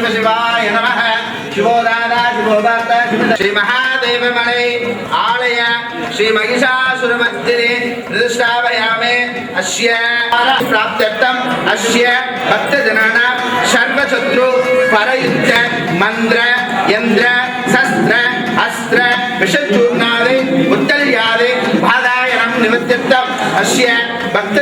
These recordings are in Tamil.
சிவசிவாய நமக. சிவோதாதா சிவோபார்த்த ஸ்ரீ மகாதேவமலை ஆலய ஸ்ரீ மகிஷாசுரமத்திரே பிரதிஷ்டாபயாமே அஸ்ய பிராப்தம் அஸ்ய பக்த ஜனானா சர்வசத்ரு பரயுத்த மந்திர உத்தல்யாதி பாதாயனம் நிமித்தித்தம் அஸ்ய பக்த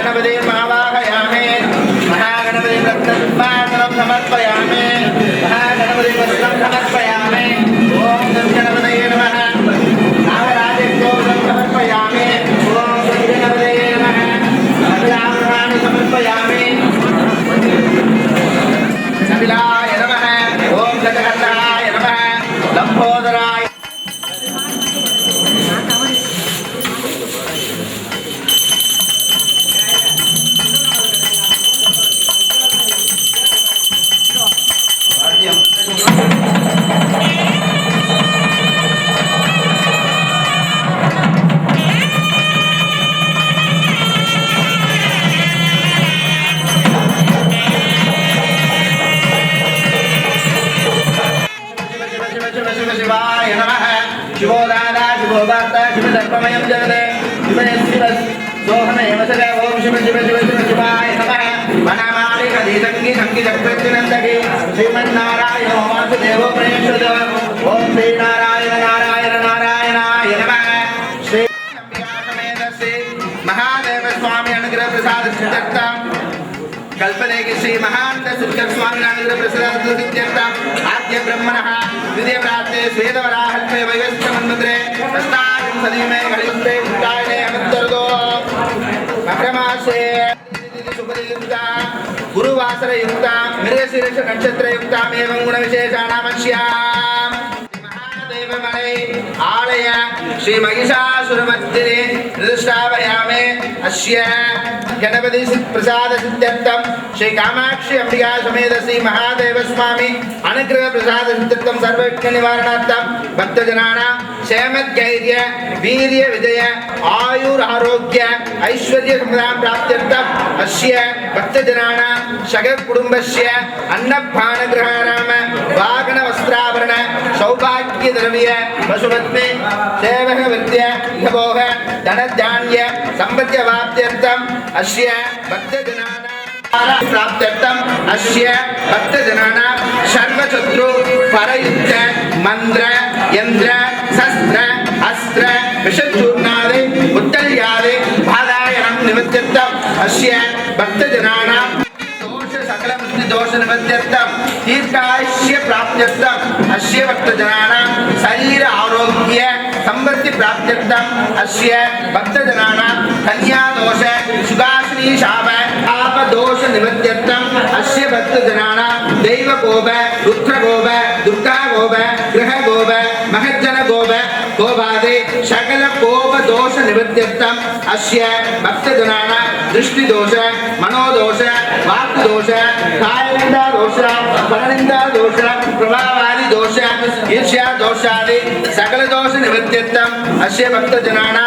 हरिद्रापुष्पे महागणपते महावाहयामे महागणपते महागणं समर्पयामि महागणपति पुष्पं समर्पयामि సమయం జగదే దోహమేవ సదా ఓం శివ శివ శివ శివ శివాయ నమః. మనామాలి కదీతంగి సంగి జగత్తినందకి శ్రీమన్నారాయణ హోమాసు దేవో ప్రేక్షద ఓం శ్రీ నారాయణ నారాయణ నారాయణాయ నమః. శ్రీ శ్రీ మహాదేవ స్వామి అనుగ్రహ మహాంత సుందర స్వామి అనుగ్రహ ప్రసాద ఆద్య బ్రహ్మణ ద్వితీయ ప్రాప్తే స్వేదవరాహత్వే వైవస్య మంత్రే ప్రస్తావ సదీమే కలియుక్తే ఉత్తాయనే అనంతరదో మకరమాసే శుభయుక్త గురువాసరయుక్త మిరుగశీర్ష నక్షత్రయుక్తామేవం గుణ విశేషాణమస్యాం ஸ்ரீ மகிஷாசுரமத்தினே நிதிஷ்டாபயாமே அஸ்ய கணபதி பிரசாத சித்தர்த்தம் ஸ்ரீ காமாட்சி அம்பிகா சமேத ஸ்ரீ மகாதேவ சுவாமி அனுகிரக பிரசாத சித்தர்த்தம் சர்வவிக்ன நிவாரணார்த்தம் பக்தஜனானாம் சேமத்தைரிய வீரிய விஜய ஆயுர் ஆரோக்கிய ஐஸ்வர்ய சம்பதாம் பிராப்தியர்த்தம் அஸ்ய பக்தஜனானாம் சக குடும்பஸ்ய அன்னபான கிரகாராம வாகன வஸ்திராபரண சௌபாகிய திரவிய பசுபத்மே சேவ विद्य भोग धनधान्य संपत्ति अवाप्त्यर्थम अस्य भक्तजनानां प्राप्त्यर्थम अस्य भक्तजनानां सर्वशत्रु परयुक्त मंत्र यंत्र शस्त्र अस्त्र विषचूर्णादि उत्तल्यादि बाधायनं निमित्त्यर्थम अस्य भक्तजनानां दोष सकल बुद्धि दोष निमित्त्यर्थम दीर्घायुष्य प्राप्त्यर्थम अस्य भक्तजनानां शरीर आरोग्य संपत्ति प्राप्त्यर्थम। अस्य भक्तजनानां कन्यादोष सुखाश्रीशाप आपदोष निवृत्त्यर्थम अस्य भक्तजनानां दैवगोप रुद्रगोप दुर्गागोप गृहगोप महज्जनगोप गोपादे सकल कोप दोष निवृत्त्यर्थम अस्य भक्तजनानां दृष्टिदोष, मनोदोष, वाक्दोष, कायनिन्दादोष परनिन्दादोष ప్రభావాది దోష ఈర్ష్యా దోషాది సకల దోష నివర్తిత్తం అశే భక్త జనాన